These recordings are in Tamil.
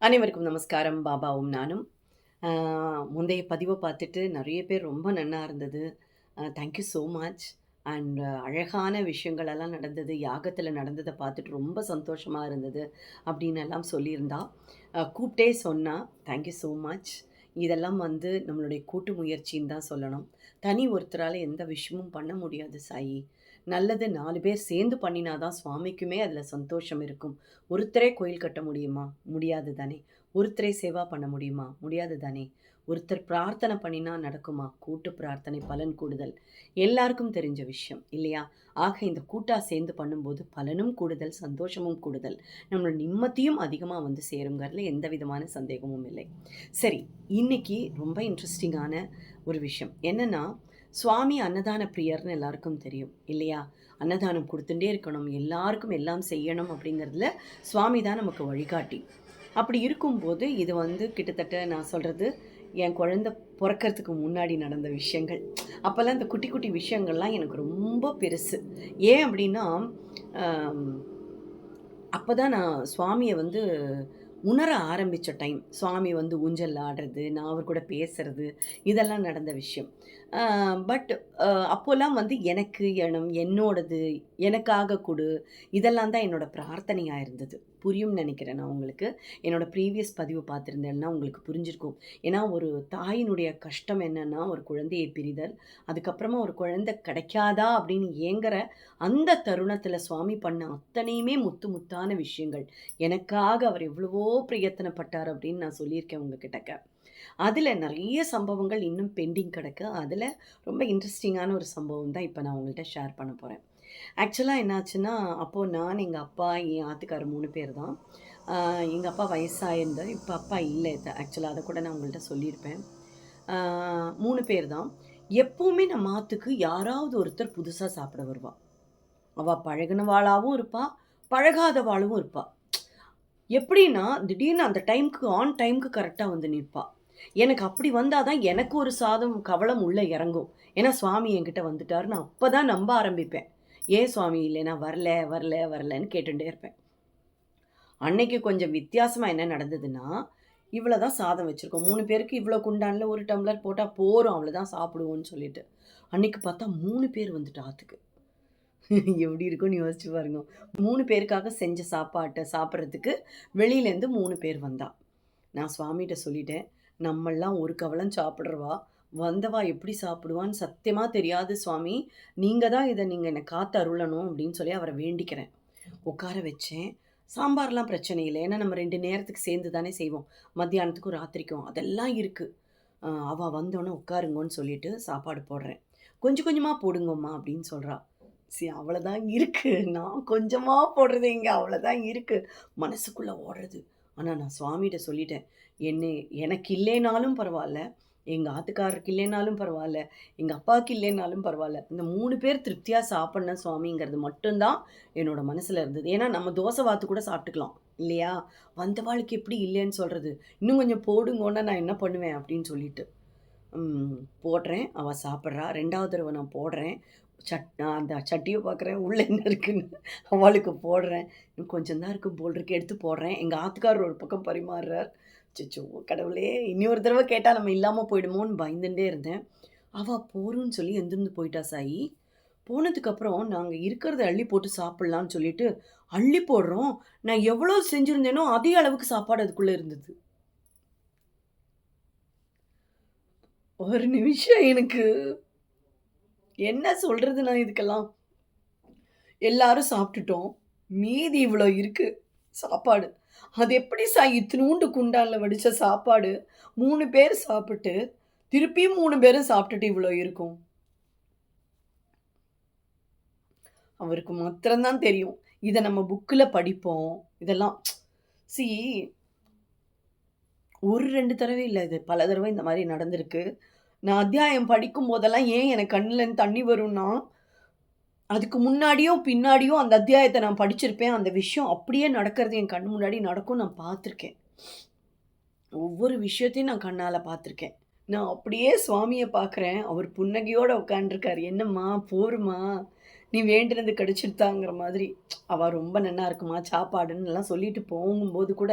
அனைவருக்கும் நமஸ்காரம். பாபாவும் நானும். முந்தைய பதிவை பார்த்துட்டு நிறைய பேர் ரொம்ப நன்னா இருந்தது. தேங்க்யூ ஸோ மச் அண்ட் அழகான விஷயங்களெல்லாம் நடந்தது. யாகத்தில் நடந்ததை பார்த்துட்டு ரொம்ப சந்தோஷமாக இருந்தது அப்படின்னு எல்லாம் சொல்லியிருந்தா. கூப்பிட்டே சொன்னால் தேங்க்யூ ஸோ மச் இதெல்லாம் வந்து நம்மளுடைய கூட்டு முயற்சின்னு தான் சொல்லணும். தனி ஒருத்தரால் எந்த விஷயமும் பண்ண முடியாது சாயி. நல்லது நாலு பேர் சேர்ந்து பண்ணினாதான் சுவாமிக்குமே அதில் சந்தோஷம் இருக்கும். ஒருத்தரே கோயில் கட்ட முடியுமா? முடியாது தானே. ஒருத்தரே சேவா பண்ண முடியுமா? முடியாது தானே. ஒருத்தர் பிரார்த்தனை பண்ணினா நடக்குமா? கூட்டு பிரார்த்தனை பலன் கூடுதல். எல்லாருக்கும் தெரிஞ்ச விஷயம் இல்லையா? ஆக இந்த கூட்டாக சேர்ந்து பண்ணும்போது பலனும் கூடுதல் சந்தோஷமும் கூடுதல். நம்மளோட நிம்மதியும் அதிகமாக வந்து சேருங்கிறதுல எந்த விதமான சந்தேகமும் இல்லை. சரி இன்னைக்கு ரொம்ப இன்ட்ரெஸ்டிங்கான ஒரு விஷயம். என்னன்னா சுவாமி அன்னதான பிரியர்னு எல்லாருக்கும் தெரியும் இல்லையா? அன்னதானம் கொடுத்துட்டே இருக்கணும் எல்லாருக்கும் எல்லாம் செய்யணும் அப்படிங்கிறதுல சுவாமி தான் நமக்கு வழிகாட்டி. அப்படி இருக்கும்போது இது வந்து கிட்டத்தட்ட நான் சொல்கிறது என் குழந்தை பிறக்கறதுக்கு முன்னாடி நடந்த விஷயங்கள். அப்போல்லாம் இந்த குட்டி குட்டி விஷயங்கள்லாம் எனக்கு ரொம்ப பெருசு. ஏன் அப்படின்னா அப்போ தான் நான் சுவாமியை வந்து உணர ஆரம்பித்த டைம் சுவாமி வந்து ஊஞ்சல் ஆடுறது நான் அவர் கூட பேசுறது இதெல்லாம் நடந்த விஷயம். பட் அப்போல்லாம் வந்து எனக்கு எனம் என்னோடது எனக்காக கொடு இதெல்லாம் தான் என்னோடய பிரார்த்தனையாக இருந்தது. புரியும்னு நினைக்கிறேன் நான் உங்களுக்கு. என்னோடய ப்ரீவியஸ் பதிவு பார்த்துருந்தேன்னா உங்களுக்கு புரிஞ்சிருக்கும். ஏன்னா ஒரு தாயினுடைய கஷ்டம் என்னென்னா ஒரு குழந்தையை பிரிதல் அதுக்கப்புறமா ஒரு குழந்தை கிடைக்காதா அப்படின்னு ஏங்குற அந்த தருணத்தில் சுவாமி பண்ண அத்தனையுமே முத்து முத்தான விஷயங்கள். எனக்காக அவர் எவ்வளவோ பிரயத்தனப்பட்டார் அப்படின்னு நான் சொல்லியிருக்கேன் உங்ககிட்டக்க அதில் நிறைய சம்பவங்கள் இன்னும் பெண்டிங் கிடக்கு. அதில் ரொம்ப இன்ட்ரெஸ்டிங்கான ஒரு சம்பவம் தான் இப்போ நான் உங்கள்கிட்ட ஷேர் பண்ண போகிறேன் ஆக்சுவலாக என்னாச்சுன்னா அப்போது நான் எங்கள் அப்பா என் ஆத்துக்காரர் மூணு பேர் தான். எங்கள் அப்பா வயசாயிருந்தார். இப்போ அப்பா இல்லை ஆக்சுவலாக அதை கூட நான் உங்கள்கிட்ட சொல்லியிருப்பேன். மூணு பேர் தான். எப்போவுமே நம்ம ஆத்துக்கு யாராவது ஒருத்தர் புதுசாக சாப்பிட வருவா. அவள் பழகினவாளாகவும் இருப்பா பழகாதவாளும் இருப்பா. எப்படின்னா திடீர்னு அந்த டைம்க்கு ஆன் டைம்க்கு கரெக்டாக வந்து நிற்பா. எனக்கு அப்படி வந்தால் தான் எனக்கு ஒரு சாதம் கவலம் உள்ளே இறங்கும். ஏன்னா சுவாமி என்கிட்ட வந்துட்டாரு நான் அப்போ தான் நம்ப ஆரம்பிப்பேன். ஏன் சுவாமி இல்லை நான் வரல வரல வரலன்னு கேட்டுட்டே இருப்பேன். அன்னைக்கு கொஞ்சம் வித்தியாசமாக என்ன நடந்ததுன்னா இவ்வளோ தான் சாதம் வச்சுருக்கோம். மூணு பேருக்கு இவ்வளோ குண்டானில் ஒரு டம்ளர் போட்டால் போகிறோம் அவ்வளோதான் சாப்பிடுவோன்னு சொல்லிட்டு. அன்னைக்கு பார்த்தா மூணு பேர் வந்துட்டு ஆற்றுக்கு எப்படி இருக்கும்னு யோசிச்சு பாருங்க. மூணு பேருக்காக செஞ்ச சாப்பாட்டை சாப்பிட்றதுக்கு வெளியிலேருந்து மூணு பேர் வந்தா. நான் சுவாமிகிட்ட சொல்லிட்டேன் நம்மெல்லாம் ஒரு கவலம் சாப்பிட்றவா வந்தவா எப்படி சாப்பிடுவான்னு சத்தியமாக தெரியாது சுவாமி. நீங்கள் தான் இதை நீங்கள் என்னை காத்து அருளணும் அப்படின்னு சொல்லி அவரை வேண்டிக்கிறேன். உட்கார வச்சேன். சாம்பார்லாம் பிரச்சனை இல்லை. ஏன்னா நம்ம ரெண்டு நேரத்துக்கு சேர்ந்து தானே செய்வோம். மத்தியானத்துக்கும் ராத்திரிக்கும் அதெல்லாம் இருக்குது அவள் வந்தோடனே உட்காருங்கன்னு சொல்லிட்டு சாப்பாடு போடுறேன். கொஞ்சம் கொஞ்சமாக போடுங்கம்மா அப்படின்னு சொல்கிறா சரி அவ்வளோதான் இருக்குது நான் கொஞ்சமாக போடுறது இங்கே அவ்வளோதான் இருக்குது மனசுக்குள்ளே ஓடுறது. ஆனால் நான் சுவாமிகிட்ட சொல்லிட்டேன். என்ன எனக்கு இல்லைனாலும் பரவாயில்ல. எங்கள் ஆத்துக்காரருக்கு இல்லைனாலும் பரவாயில்ல எங்கள் அப்பாவுக்கு இல்லைனாலும் பரவாயில்ல. இந்த மூணு பேர் திருப்தியாக சாப்பிட்ணும் சுவாமிங்கிறது மட்டும்தான் என்னோடய மனசில் இருந்தது. ஏன்னா நம்ம தோசை வாத்து கூட சாப்பிட்டுக்கலாம் இல்லையா? வந்த வாழ்க்கை எப்படி இல்லைன்னு சொல்கிறது இன்னும் கொஞ்சம் போடுங்கன்னா நான் என்ன பண்ணுவேன் அப்படின்னு சொல்லிட்டு. போடுறேன். அவள் சாப்பிட்றா. ரெண்டாவது தடவை நான் போடுறேன். சட் நான் அந்த சட்டியை பார்க்குறேன். உள்ளே என்ன இருக்குன்னு அவளுக்கு போடுறேன். கொஞ்சம் தான் இருக்குது போல் இருக்கு. எடுத்து போடுறேன். எங்கள் ஆத்துக்காரர் ஒரு பக்கம் பரிமாறுறார். சிச்சோ கடவுளே. இன்னொரு தடவை கேட்டால் நம்ம இல்லாமல் போயிடுமோன்னு பயந்துட்டே இருந்தேன். அவள் போருன்னு சொல்லி எந்திருந்து போயிட்டா சாயி. போனதுக்கப்புறம் நாங்கள் இருக்கிறத அள்ளி போட்டு சாப்பிட்லான்னு சொல்லிட்டு அள்ளி போடுறோம். நான் எவ்வளோ செஞ்சுருந்தேனோ அதே அளவுக்கு சாப்பாடு அதுக்குள்ளே இருந்தது. ஒரு நிமிஷம் எனக்கு என்ன சொல்கிறது நான் இதுக்கெல்லாம்? எல்லாரும் சாப்பிட்டுட்டோம். மீதி இவ்வளோ இருக்குது சாப்பாடு. அது எப்படி சா இத்தினூண்டு குண்டானில் வடித்த சாப்பாடு? மூணு பேர் சாப்பிட்டு திருப்பியும் மூணு பேரும் சாப்பிட்டுட்டு இவ்வளோ இருக்கும். அவருக்கு மாத்திரம்தான் தெரியும். இதை நம்ம புக்கில் படிப்போம். இதெல்லாம் சி ஒரு ரெண்டு தடவை இல்லை இது. பல தடவை இந்த மாதிரி நடந்திருக்கு. நான் அத்தியாயம் படிக்கும் போதெல்லாம் ஏன் எனக்கு கண்ணில் தண்ணி வரும்னா அதுக்கு முன்னாடியோ பின்னாடியோ அந்த அத்தியாயத்தை நான் படிச்சிருப்பேன். அந்த விஷயம் அப்படியே நடக்கிறது என் கண் முன்னாடி நடக்கும் நான் பார்த்துருக்கேன். ஒவ்வொரு விஷயத்தையும் நான் கண்ணால் பார்த்துருக்கேன். நான் அப்படியே சுவாமியை பார்க்குறேன். அவர் புன்னகையோடு உட்காந்துருக்காரு என்னம்மா போருமா? நீ வேண்டினது கிடைச்சிருத்தாங்கிற மாதிரி. அவள் ரொம்ப நல்லா இருக்குமா சாப்பாடுன்னு எல்லாம் சொல்லிட்டு போகும்போது கூட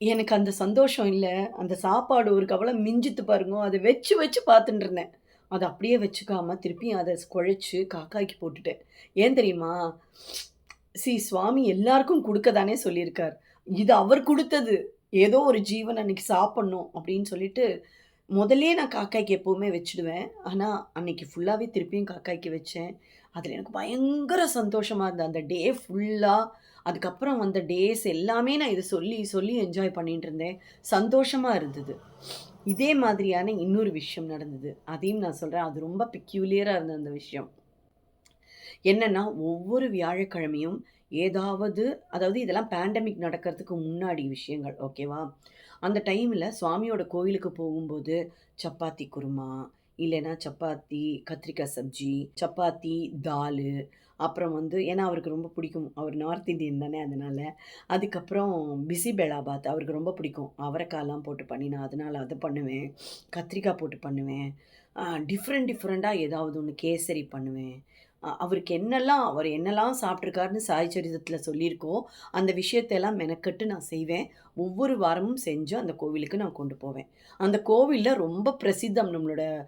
எனக்கு அந்த சந்தோஷம் இல்லை. அந்த சாப்பாடு ஒரு கவலை மிஞ்சித்து பாருங்க. அதை வச்சு வச்சு பார்த்துட்டு இருந்தேன். அதை அப்படியே வச்சுக்காமல் திருப்பியும் அதை குழைச்சி காக்காய்க்கு போட்டுட்டேன். ஏன் தெரியுமா? சி சுவாமி எல்லாருக்கும் கொடுக்க தானே சொல்லியிருக்கார். இது அவர் கொடுத்தது ஏதோ ஒரு ஜீவன் அன்னைக்கு சாப்பிட்ணும் அப்படின்னு சொல்லிட்டு, முதலே நான் காக்காய்க்கு எப்போவுமே வச்சுடுவேன். ஆனால் அன்னைக்கு ஃபுல்லாகவே திருப்பியும் காக்காய்க்கு வச்சேன். அதில் எனக்கு பயங்கர சந்தோஷமாக இருந்தது. அந்த டே ஃபுல்லாக அதுக்கப்புறம் வந்த டேஸ் எல்லாமே நான் இதை சொல்லி, சொல்லி என்ஜாய் பண்ணிகிட்டு இருந்தேன். சந்தோஷமாக இருந்தது. இதே மாதிரியான இன்னொரு விஷயம் நடந்தது. அதையும் நான் சொல்கிறேன் அது ரொம்ப பிக்யூலியராக இருந்த அந்த விஷயம். என்னென்னா ஒவ்வொரு வியாழக்கிழமையும் ஏதாவது அதாவது இதெல்லாம் பேண்டமிக் நடக்கிறதுக்கு முன்னாடி விஷயங்கள். ஓகேவா? அந்த டைமில் சுவாமியோட கோயிலுக்கு போகும்போது, சப்பாத்தி குருமா, இல்லைன்னா சப்பாத்தி, கத்திரிக்காய் சப்ஜி, சப்பாத்தி, தாலு, அப்புறம் வந்து ஏன்னா அவருக்கு ரொம்ப பிடிக்கும். அவர் நார்த் இந்தியன் தானே அதனால் அதுக்கப்புறம் பிசிபெலாபாத் அவருக்கு ரொம்ப பிடிக்கும். அவரைக்காலாம் போட்டு பண்ணி நான் அதனால் அதை பண்ணுவேன். கத்திரிக்காய் போட்டு பண்ணுவேன். டிஃப்ரெண்ட் டிஃப்ரெண்ட்டாக ஏதாவது ஒன்று கேசரி பண்ணுவேன். அவருக்கு என்னெல்லாம் அவர் என்னலாம் சாப்பிட்ருக்காருன்னு சாய் சொல்லியிருக்கோ, அந்த விஷயத்தையெல்லாம் மெனக்கட்டு நான் செய்வேன். ஒவ்வொரு வாரமும் செஞ்சு அந்த கோவிலுக்கு நான் கொண்டு போவேன். அந்த கோவிலில் ரொம்ப பிரசித்தம் நம்மளோட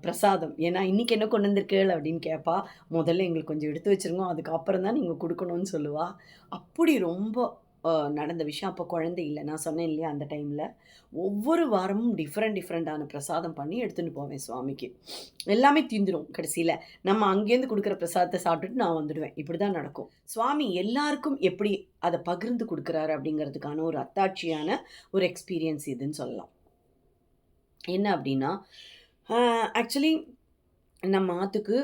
பிரசாதம். ஏன்னா, "இன்னைக்கு என்ன கொண்டு வந்திருக்கேள்?" அப்படின்னு கேட்பா. "முதல்ல எங்களுக்கு கொஞ்சம் எடுத்து வச்சுருங்க. அதுக்கப்புறம் தான் நீங்கள் கொடுக்கணும்னு சொல்லுவா. அப்படி ரொம்ப நடந்த விஷயம். அப்போ குழந்தை இல்லை நான் சொன்னேன் இல்லையா அந்த டைமில் ஒவ்வொரு வாரமும் டிஃப்ரெண்ட் டிஃப்ரெண்டான பிரசாதம் பண்ணி எடுத்துகிட்டு போவேன் சுவாமிக்கு. எல்லாமே தீந்துடும் கடைசியில் நம்ம அங்கேருந்து கொடுக்குற பிரசாதத்தை சாப்பிட்டுட்டு நான் வந்துடுவேன். இப்படி தான் நடக்கும். சுவாமி எல்லாருக்கும் எப்படி அதை பகிர்ந்து கொடுக்குறாரு அப்படிங்கிறதுக்கான ஒரு அத்தாட்சியான ஒரு எக்ஸ்பீரியன்ஸ் இதுன்னு சொல்லலாம். என்ன அப்படின்னா, ஆக்சுவலி நம்ம ஆற்றுக்கு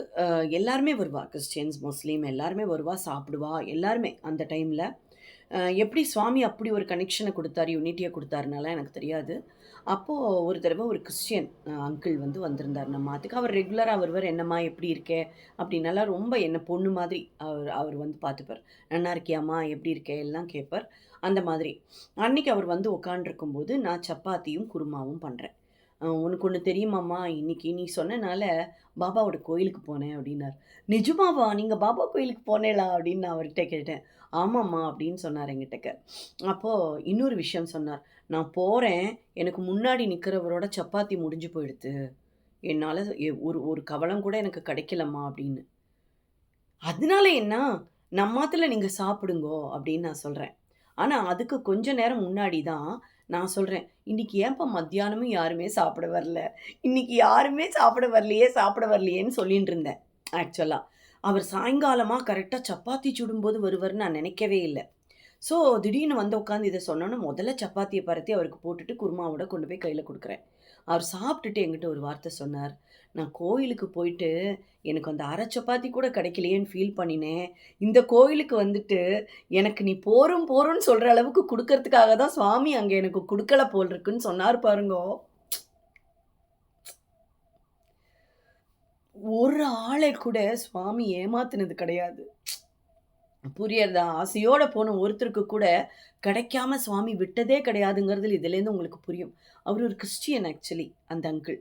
எல்லாருமே வருவா. கிறிஸ்டியன்ஸ், முஸ்லீம் எல்லாருமே வருவா, சாப்பிடுவா. எல்லாருமே அந்த டைமில் எப்படி சுவாமி அப்படி ஒரு கனெக்ஷனை கொடுத்தாரு யூனிட்டியை கொடுத்தாருனாலாம் எனக்கு தெரியாது. அப்போது ஒரு தடவை ஒரு கிறிஸ்டியன் அங்கிள் வந்து வந்திருந்தார் நம்ம அதுக்கு அவர் ரெகுலராக வருவார். "என்னம்மா எப்படி இருக்கே அப்படின்னலாம் ரொம்ப என்ன பொண்ணு மாதிரி அவர் அவர் வந்து பார்த்துப்பார். "நன்னா இருக்கியாம்மா? எப்படி இருக்கே எல்லாம் கேட்பார். அந்த மாதிரி. அன்னைக்கு அவர் வந்து உட்காந்துருக்கும்போது, நான் சப்பாத்தியும், குருமாவும் பண்ணுறேன் உனக்கு ஒன்று தெரியுமாம்மா? இன்னைக்கு நீ சொன்னனால பாபாவோட கோயிலுக்கு போனேன்" அப்படின்னார். "நிஜமாவா? நீங்கள் பாபா கோயிலுக்கு போனேலா அப்படின்னு நான் அவர்கிட்ட கேட்டேன். "ஆமாம்மா" அப்படின்னு சொன்னார் என்கிட்டக்க. அப்போது இன்னொரு விஷயம் சொன்னார். "நான் போகிறேன் எனக்கு முன்னாடி நிற்கிறவரோட சப்பாத்தி முடிஞ்சு போயிடுது என்னால் ஒரு ஒரு கவலம் கூட எனக்கு கிடைக்கலம்மா" அப்படின்னு. "அதனால என்ன? நம்மாத்துல நீங்கள் சாப்பிடுங்கோ" அப்படின்னு நான் சொல்கிறேன் ஆனால் அதுக்கு கொஞ்ச நேரம் முன்னாடி தான் நான் சொல்கிறேன் இன்றைக்கி ஏன்ப்பா மத்தியானமும் யாருமே சாப்பிட வரல? இன்றைக்கி யாருமே சாப்பிட வரலையே, சாப்பிட வரலையேன்னு" சொல்லின்னு இருந்தேன் ஆக்சுவலாக அவர் சாயங்காலமாக கரெக்டாக சப்பாத்தி சுடும்போது வருவாருன்னு நான் நினைக்கவே இல்லை ஸோ, திடீர்னு வந்து உட்காந்து இதை சொன்னோன்னு முதல்ல சப்பாத்தியை பரத்தி அவருக்கு போட்டுட்டு, குருமாவோட கொண்டு போய் கையில் கொடுக்குறேன் அவர் சாப்பிட்டுட்டு எங்கிட்ட ஒரு வார்த்தை சொன்னார். "நான் கோயிலுக்கு போயிட்டு, எனக்கு அந்த அரை சப்பாத்தி கூட கிடைக்கலையேன்னு ஃபீல் பண்ணினேன். இந்த கோயிலுக்கு வந்துட்டு, எனக்கு நீ போரும் போகிறோன்னு சொல்கிற அளவுக்கு கொடுக்கறதுக்காக தான் சுவாமி அங்கே எனக்கு கொடுக்கல போல் இருக்குன்னு" சொன்னார் பாருங்கோ. ஒரு ஆளை கூட சுவாமி ஏமாத்தினது கிடையாது. புரியறதா ஆசையோட போன ஒருத்தருக்கு கூட கிடைக்காம சுவாமி விட்டதே கிடையாதுங்கிறது இதுலேருந்து உங்களுக்கு புரியும். அவர் ஒரு கிறிஸ்டியன் ஆக்சுவலி அந்த அங்கிள்.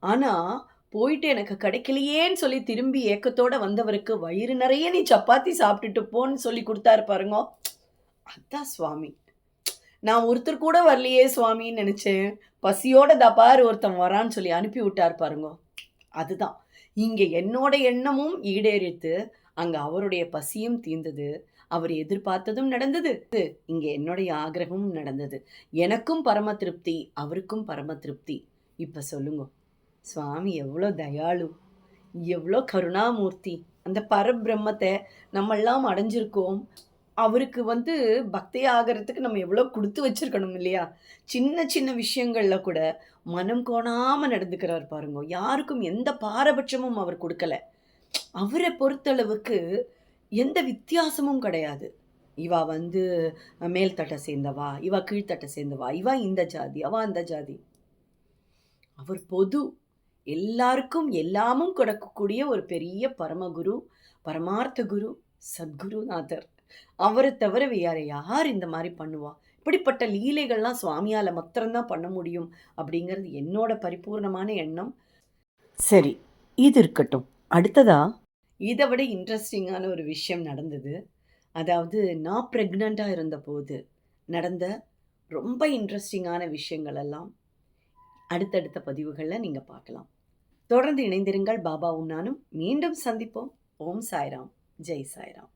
ஆனா, போயிட்டு எனக்கு கிடைக்கலையேன்னு சொல்லி திரும்பி ஏக்கத்தோட வந்தவருக்கு, "வயிறு நிறைய நீ சப்பாத்தி சாப்பிட்டுட்டு போன்னு" சொல்லி கொடுத்தாரு பாருங்கோ. அதான் சுவாமி. நான் ஒருத்தர் கூட வரலையே சுவாமின்னு நினச்சேன் பசியோட தப்பார் ஒருத்தன் வரான்னு" சொல்லி அனுப்பி விட்டார் பாருங்க அதுதான். இங்கே என்னோட எண்ணமும் ஈடேறித்து. அங்கே அவருடைய பசியும் தீர்ந்தது. அவர் எதிர்பார்த்ததும் நடந்தது. இங்கே என்னுடைய ஆகிரகமும் நடந்தது. எனக்கும் பரம திருப்தி, அவருக்கும் பரம திருப்தி. இப்போ சொல்லுங்க சுவாமி எவ்வளோ தயாளு! எவ்வளோ கருணாமூர்த்தி! அந்த பரபிரம்மத்தை நம்மெல்லாம் அடைஞ்சிருக்கோம். அவருக்கு வந்து பக்தி ஆகிறதுக்கு நம்ம எவ்வளோ கொடுத்து வச்சிருக்கணும் இல்லையா? சின்ன சின்ன விஷயங்களில் கூட மனம் கோணாமல் நடந்துக்கிறார் பாருங்க யாருக்கும் எந்த பாரபட்சமும் அவர் கொடுக்கல அவரை பொறுத்தளவுக்கு எந்த வித்தியாசமும் கிடையாது. இவா வந்து மேல்தட்டை சேர்ந்தவா, இவா கீழ்த்தட்டை சேர்ந்தவா, இவா இந்த ஜாதி, அவா அந்த ஜாதி. அவர் பொது. எல்லாருக்கும் எல்லாமும் கொடுக்கக்கூடிய ஒரு பெரிய பரமகுரு, பரமார்த்த குரு, சத்குருநாதர். அவரை தவிர வேற யார் இந்த மாதிரி பண்ணுவா? இப்படிப்பட்ட லீலைகள்லாம் சுவாமியால மாத்திரம்தான் பண்ண முடியும். அப்படிங்கிறது என்னோட பரிபூர்ணமான எண்ணம். சரி. இது இருக்கட்டும். அடுத்ததா இதை விட இன்ட்ரெஸ்டிங்கான ஒரு விஷயம் நடந்தது. அதாவது நான் பிரெக்னன்ட்டா இருந்தபோது நடந்த ரொம்ப இன்ட்ரெஸ்டிங்கான விஷயங்கள் எல்லாம் அடுத்தடுத்த பதிவுகளில் நீங்க பார்க்கலாம். தொடர்ந்து இணைந்திருங்கள். பாபாவும் நானும் மீண்டும் சந்திப்போம். ஓம் சாய்ராம். ஜெய் சாய்ராம்.